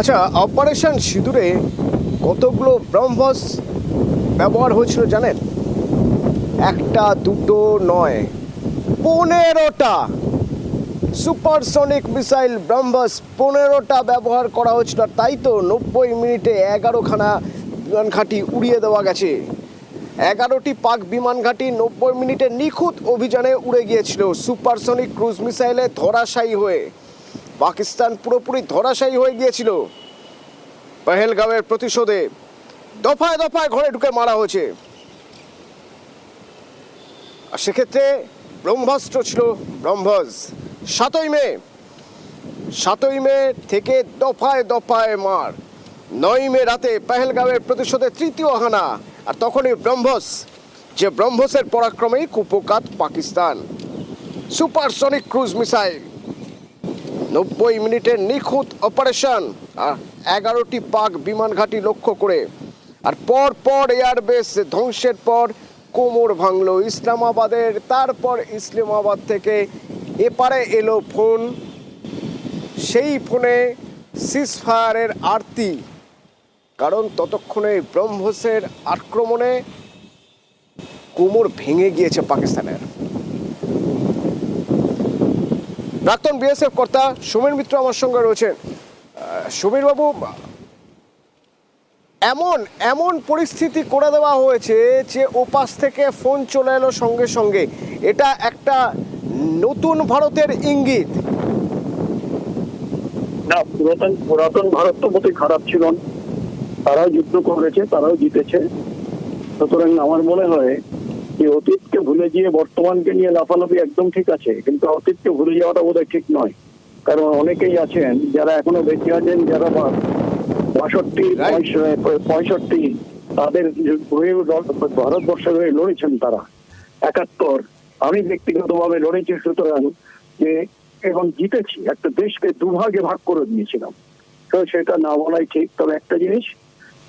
আচ্ছা অপারেশন সিঁদুরে কতগুলো ব্রহ্মস ব্যবহার হয়েছিল জানেন? একটা, দুটো, নয়, পনেরোটা সুপারসনিক মিসাইল ব্রহ্মস পনেরোটা ব্যবহার করা হয়েছিল তাই তো নব্বই মিনিটে এগারোখানা বিমান ঘাঁটি উড়িয়ে দেওয়া গেছে। এগারোটি পাক বিমান ঘাঁটি নব্বই মিনিটে নিখুঁত অভিযানে উড়ে গিয়েছিল সুপারসনিক ক্রুজ মিসাইলে ধরাশায়ী হয়ে। পাকিস্তান পুরোপুরি ধরাশায়ী হয়ে গিয়েছিল। পেহেলগাঁওয়ের প্রতিশোধে দফায় দফায় ঘরে ঢুকে মারা হয়েছে। আর সেক্ষেত্রে ব্রহ্মাস্ত্র ছিল ব্রহ্মস সাতই মে সাতই মে থেকে দফায় দফায় মার। নয় মে রাতে পেহেলগাঁওয়ের প্রতিশোধে তৃতীয় হানা। আর তখনই ব্রহ্মস যে ব্রহ্মসের পরাক্রমেই কুপকাত পাকিস্তান। Supersonic cruise missile. নব্বই মিনিটের নিখুঁত অপারেশন। আর এগারোটি পাক বিমান ঘাঁটি লক্ষ্য করে। আর পর পর এয়ারবেস ধ্বংসের পর কোমর ভাঙল ইসলামাবাদের। তারপর ইসলামাবাদ থেকে এপারে এলো ফোন। সেই ফোনে সিসফায়ারের আরতি। কারণ ততক্ষণে ব্রহ্মসের আক্রমণে কোমর ভেঙে গিয়েছে পাকিস্তানের। প্রাক্তন বিএসএফ কর্তা সমীর মিত্র আমার সঙ্গে রয়েছেন। সমীর বাবু এমন এমন পরিস্থিতি করে দেওয়া হয়েছে যে ওপাশ থেকে ফোন চলে এলো সঙ্গে সঙ্গে। এটা একটা নতুন ভারতের ইঙ্গিত। না, পুরাতন পুরাতন ভারত তো মোটেই খারাপ ছিল তারাও যুদ্ধ করেছে, তারাও জিতেছে। সুতরাং আমার মনে হয় যে অতীতকে ভুলে গিয়ে বর্তমানকে নিয়ে লাফালাফি একদম ঠিক আছে কিন্তু অতীতকে ভুলে যাওয়াটা বোধহয় ঠিক নয়। কারণ অনেকেই আছেন যারা এখনও বেঁচে আছেন যারা বাষট্টি পঁয়ষট্টি তাদের হয়ে ভারতবর্ষের হয়ে লড়েছেন তারা। একাত্তর। আমি ব্যক্তিগতভাবে লড়েছি সুতরাং যে এবং জিতেছি একটা দেশকে দুভাগে ভাগ করে দিয়েছিলাম। তো সেটা না বলাই ঠিক। তবে একটা জিনিস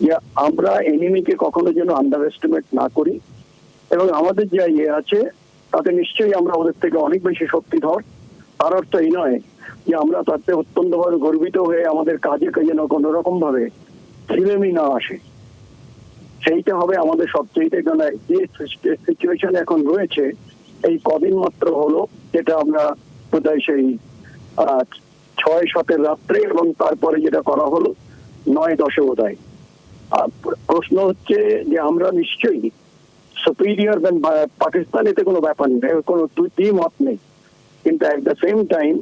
যে আমরা এনিমিকে কখনো যেন আন্ডার এস্টিমেট না করি। আমাদের যা ইয়ে আছে, তাতে নিশ্চয়ই আমরা ওদের থেকে অনেক বেশি শক্তিধর। তার অর্থ এই নয় যে আমরা তাতে অত্যন্ত ভাবে গর্বিত হয়ে আমাদের কাজে যেন কোনো রকম ভাবে ছিলেমি না আসে। সেইটা হবে আমাদের সবচেয়ে যে সিচুয়েশন এখন রয়েছে, এই কদিন মাত্র হলো যেটা আমরা বোধহয় সেই ছয় সাতের রাত্রে এবং তারপরে যেটা করা হলো, নয় দশে আর প্রশ্ন হচ্ছে যে আমরা নিশ্চয়ই সুপিরিয়র দেন পাকিস্তান এতে কোনো ব্যাপার নেই। কোনো দুই মত নেই। কিন্তু at the same time,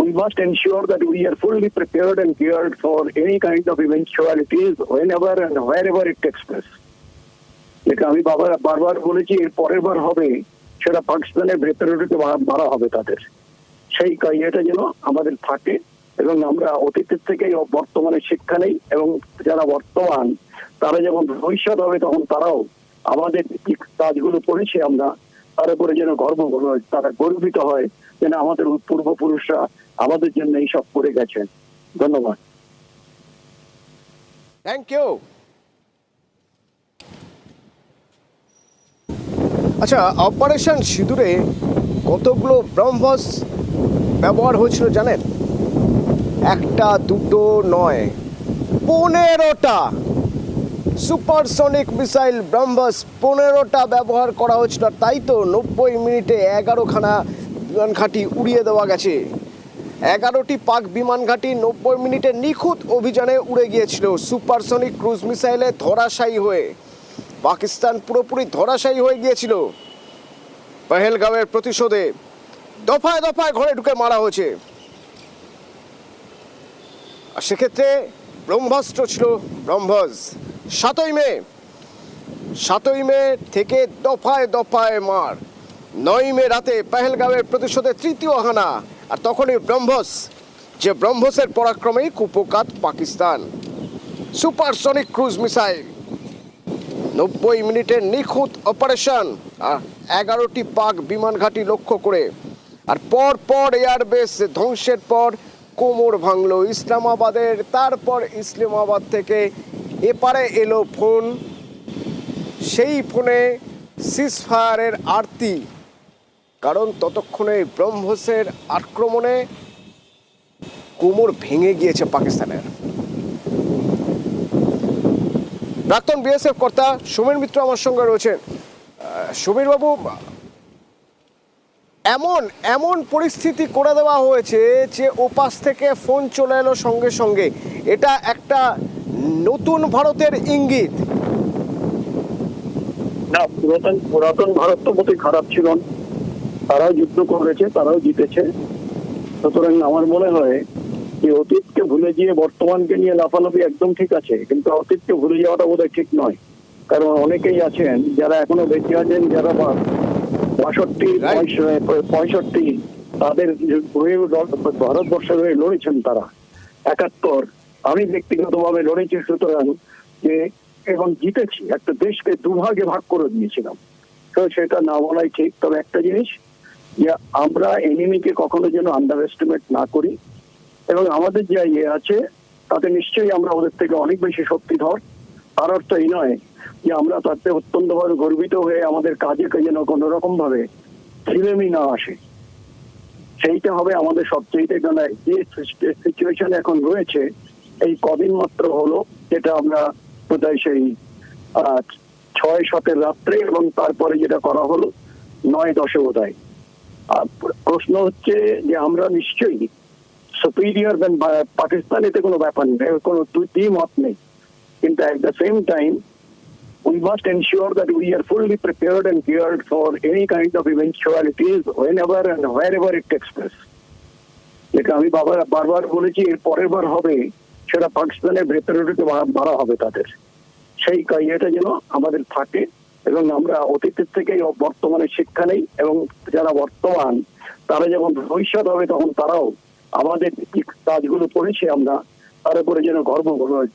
we must ensure that we are fully prepared and geared for any kind of eventualities whenever and wherever it takes place. যেটা আমি বাবার, বারবার বলেছি, এর পরের বার হবে, সেটা পাকিস্তানের ভেতরে ঢুকে মারা হবে তাদের। সেই ইয়েটা যেন আমাদের থাকে এবং আমরা অতীতের থেকে বর্তমানে শিক্ষা নেই এবং যারা বর্তমান, তারা যখন ভবিষ্যৎ হবে তখন তারাও আমাদের কাজগুলো করেছি আমরা, তার উপরে যেন গর্ব তারা গর্বিত হয় যেন আমাদের পূর্বপুরুষরা আমাদের জন্য এইসব করে গেছেন। ধন্যবাদ। থ্যাংক ইউ আচ্ছা অপারেশন সিঁদুরে কতগুলো ব্রহ্মস ব্যবহার হয়েছিল জানেন? একটা, দুটো, নয়, পনেরোটা। সুপারসনিক মিসাইল ব্রহ্মস পনেরোটা ব্যবহার করা হয়েছিল, তাই তো নব্বই মিনিটে এগারোখানা বিমান ঘাঁটি উড়িয়ে দেওয়া গেছে। এগারোটি পাক বিমান ঘাঁটি নব্বই মিনিটে নিখুঁত অভিযানে উড়ে গিয়েছিল সুপারসনিক ক্রুজ মিসাইলে ধরাশায়ী হয়ে। পাকিস্তান পুরোপুরি ধরাশায়ী হয়ে গিয়েছিল। পহেলগাঁওয়ের প্রতিশোধে দফায় দফায় ঘরে ঢুকে মারা হয়েছে। আর সেক্ষেত্রে ব্রহ্মাস্ত্র ছিল ব্রহ্মস। সাতই মে সাতই মে থেকে দফায় দফায় মার। নয় মে রাতে পেহেলগাঁওয়ের প্রতিশোধে তৃতীয় হানা, আর তখনই ব্রহ্মস, যে ব্রহ্মসের পরাক্রমেই কুপকাত পাকিস্তান। সুপারসনিক ক্রুজ মিসাইল, নব্বই মিনিটের নিখুঁত অপারেশন, আর এগারোটি পাক বিমান ঘাঁটি লক্ষ্য করে। আর পর পর এয়ারবেস ধ্বংসের পর কোমর ভাঙল ইসলামাবাদের, তারপর ইসলামাবাদ থেকে এপারে এলো ফোন। সেই ফোনে সিসফায়ারের আরতি। কারণ ততক্ষণে ব্রহ্মসের আক্রমণে কোমর ভেঙে গিয়েছে পাকিস্তানের। প্রাক্তন বিএসএফ কর্তা সমীর মিত্র আমার সঙ্গে রয়েছেন। আহ, সমীর বাবু এমন এমন পরিস্থিতি করে দেওয়া হয়েছে যে ওপাশ থেকে ফোন চলে এলো সঙ্গে সঙ্গে। এটা একটা নতুন ভারতের ইঙ্গিত। না পুরাতন পুরাতন ভারত তো মোটেই খারাপ ছিল। তারাও যুদ্ধ করেছে তারাও জিতেছে। সুতরাং আমার মনে হয় যে অতীতকে ভুলে গিয়ে বর্তমানকে নিয়ে লাফালাফি একদম ঠিক আছে কিন্তু অতীতকে ভুলে যাওয়াটা বোধহয় ঠিক নয়। কারণ অনেকেই আছেন যারা এখনও বেঁচে আছেন যারা বাষট্টি পঁয়ষট্টি তাদের হয়ে ভারতবর্ষের হয়ে লড়েছেন তারা। একাত্তর আমি ব্যক্তিগতভাবে লড়েছি সুতরাং যে এবং জিতেছি, একটা দেশকে দুভাগে ভাগ করে দিয়েছিলাম। তো সেটা না বলাই ঠিক, তবে একটা জিনিস যে আমরা এনিমিকে কখনো যেন আন্ডার এস্টিমেট না করি, এবং আমাদের যে ইয়ে আছে, তাতে নিশ্চয়ই আমরা ওদের থেকে অনেক বেশি শক্তিধর। তার অর্থ এই নয় যে আমরা তাতে অত্যন্ত ভাবে গর্বিত হয়ে আমাদের কাজে যেন কোনো রকম ভাবে ছিলেমি না আসে। সেইটা হবে আমাদের সবচেয়ে যে সিচুয়েশন এখন রয়েছে এই কদিন মাত্র হলো যেটা আমরা বোধহয় সেই ছয় সাতের রাত্রে এবং তারপরে যেটা করা হলো, নয় দশে বোধহয় আর প্রশ্ন হচ্ছে যে আমরা নিশ্চয়ই সুপিরিয়র দেন পাকিস্তান এতে কোনো ব্যাপার নেই কোনো দুই মত নেই কিন্তু at the same time we we must ensure that we are fully prepared and geared for any kind of eventualities whenever and wherever it takes place. যেটা আমি বাবার, বারবার বলেছি, এর পরের বার হবে সেটা পাকিস্তানের ভেতরে ঢুকে মারা হবে তাদের। সেই ইয়েটা যেন আমাদের থাকে এবং আমরা অতীতের থেকে বর্তমানে শিক্ষা নেই এবং যারা বর্তমান, তারা যখন ভবিষ্যৎ হবে তখন তারাও আমাদের কাজগুলো করেছি আমরা, তার উপরে যেন গর্ব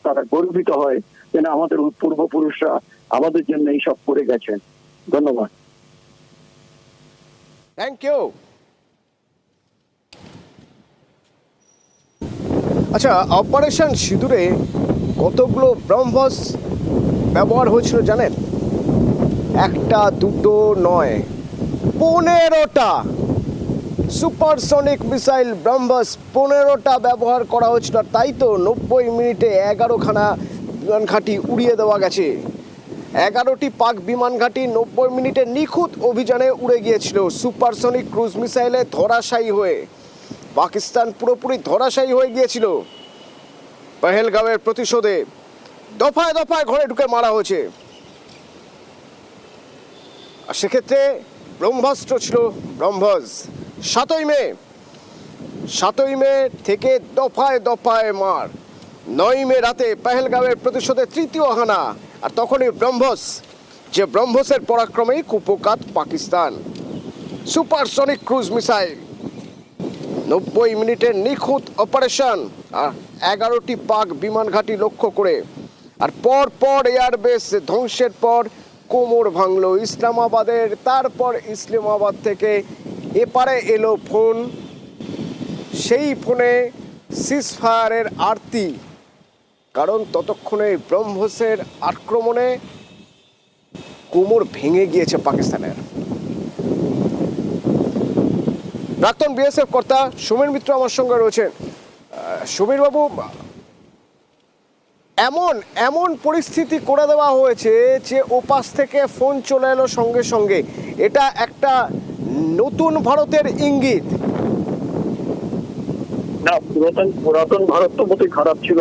তারা গর্বিত হয় যেন আমাদের পূর্বপুরুষরা আমাদের জন্য এইসব করে গেছেন। ধন্যবাদ। থ্যাংক ইউ আচ্ছা অপারেশন সিঁদুরে কতগুলো ব্রহ্মস ব্যবহার হয়েছিল জানেন? একটা, দুটো, নয়, পনেরোটা সুপারসনিক মিসাইল ব্রহ্মস পনেরোটা ব্যবহার করা হয়েছিল তাই তো নব্বই মিনিটে এগারোখানা বিমান ঘাঁটি উড়িয়ে দেওয়া গেছে। এগারোটি পাক বিমান ঘাঁটি নব্বই মিনিটে নিখুঁত অভিযানে উড়ে গিয়েছিল সুপারসনিক ক্রুজ মিসাইলে ধরাশায়ী হয়ে। পাকিস্তান পুরোপুরি ধরাশায়ী হয়ে গিয়েছিল। পেহেলগাঁওয়ের প্রতিশোধে দফায় দফায় ঘরে ঢুকে মারা হয়েছে। আর সেক্ষেত্রে ব্রহ্মাস্ত্র ছিল ব্রহ্মস সাতই মে সাতই মে থেকে দফায় দফায় মার। নয় মে রাতে পেহেলগাঁওয়ের প্রতিশোধে তৃতীয় হানা। আর তখনই ব্রহ্মস যে ব্রহ্মসের পরাক্রমেই কুপকাত পাকিস্তান। Supersonic cruise missile. নব্বই মিনিটের নিখুঁত অপারেশন। আর এগারোটি পাক বিমান ঘাঁটি লক্ষ্য করে। আর পর পর এয়ারবেস ধ্বংসের পর কোমর ভাঙল ইসলামাবাদের। তারপর ইসলামাবাদ থেকে এপারে এলো ফোন। সেই ফোনে সিসফায়ারের আরতি। কারণ ততক্ষণে ব্রহ্মসের আক্রমণে কোমর ভেঙে গিয়েছে পাকিস্তানের। প্রাক্তন বিএসএফ কর্তা সমীর মিত্র আমার সঙ্গে রয়েছেন। আহ, সমীর বাবু এমন এমন পরিস্থিতি করে দেওয়া হয়েছে যে ওপাশ থেকে ফোন চলে এলো সঙ্গে সঙ্গে। এটা একটা নতুন ভারতের ইঙ্গিত। না পুরাতন পুরাতন ভারত তো মোটেই খারাপ ছিল।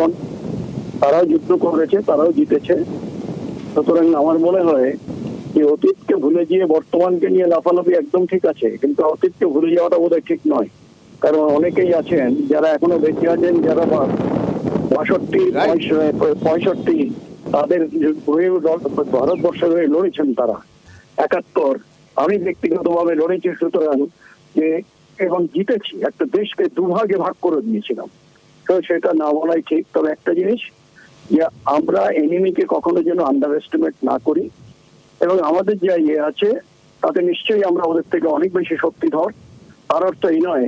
তারাও যুদ্ধ করেছে তারাও জিতেছে। সুতরাং আমার মনে হয় যে অতীতকে ভুলে গিয়ে বর্তমানকে নিয়ে লাফালাফি একদম ঠিক আছে কিন্তু অতীতকে ভুলে যাওয়াটা বোধহয় ঠিক নয়। কারণ অনেকেই আছেন যারা এখনও বেঁচে আছেন যারা বাষট্টি পঁয়ষট্টি তাদের হয়ে ভারতবর্ষের হয়ে লড়েছেন তারা। একাত্তর। আমি ব্যক্তিগতভাবে লড়েছি সুতরাং যে এবং জিতেছি একটা দেশকে দুভাগে ভাগ করে দিয়েছিলাম। তো সেটা না বলাই ঠিক। তবে একটা জিনিস যে আমরা এনিমিকে কখনো যেন আন্ডার এস্টিমেট না করি। এবং আমাদের যে ইয়ে আছে, তাতে নিশ্চয়ই আমরা ওদের থেকে অনেক বেশি শক্তিধর। তার অর্থ এই নয়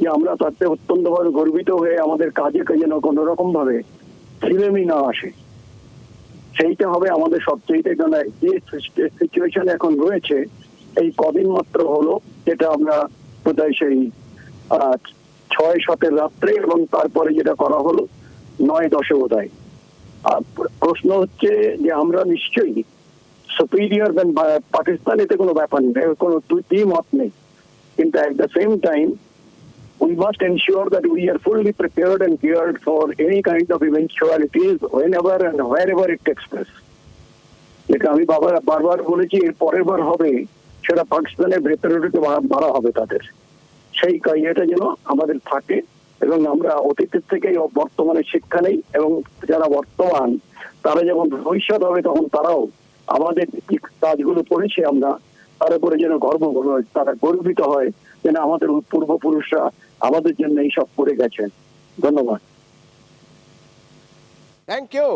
যে আমরা তাতে অত্যন্ত ভাবে গর্বিত হয়ে আমাদের কাজে যেন কোনো রকম ভাবে ছিলেমি না আসে। সেইটা হবে আমাদের সবচেয়ে যে সিচুয়েশন এখন রয়েছে, এই কদিন মাত্র হলো যেটা আমরা বোধহয় সেই ছয় সাতের রাত্রে এবং তারপরে যেটা করা হলো, নয় দশে বোধ প্রশ্ন হচ্ছে যে আমরা নিশ্চয়ই সুপিরিয়র দেন পাকিস্তান এতে কোনো ব্যাপার নেই। কোনো দুই মত নেই। কিন্তু at the same time we we must ensure that we are fully prepared and geared for any kind of eventualities whenever and wherever it takes place. যেটা আমি বাবার, বারবার বলেছি, এর পরের বার হবে, সেটা পাকিস্তানের ভেতরে মারা হবে তাদের। সেই ইয়েটা যেন আমাদের থাকে এবং আমরা অতীতের থেকে বর্তমানে শিক্ষা নেই এবং যারা বর্তমান, তারা যখন ভবিষ্যৎ হবে তখন তারাও আমাদের কাজগুলো করেছি আমরা, তার উপরে যেন গর্ব তারা গর্বিত হয় যেন আমাদের পূর্বপুরুষরা আমাদের জন্য এইসব করে গেছেন। ধন্যবাদ। Thank you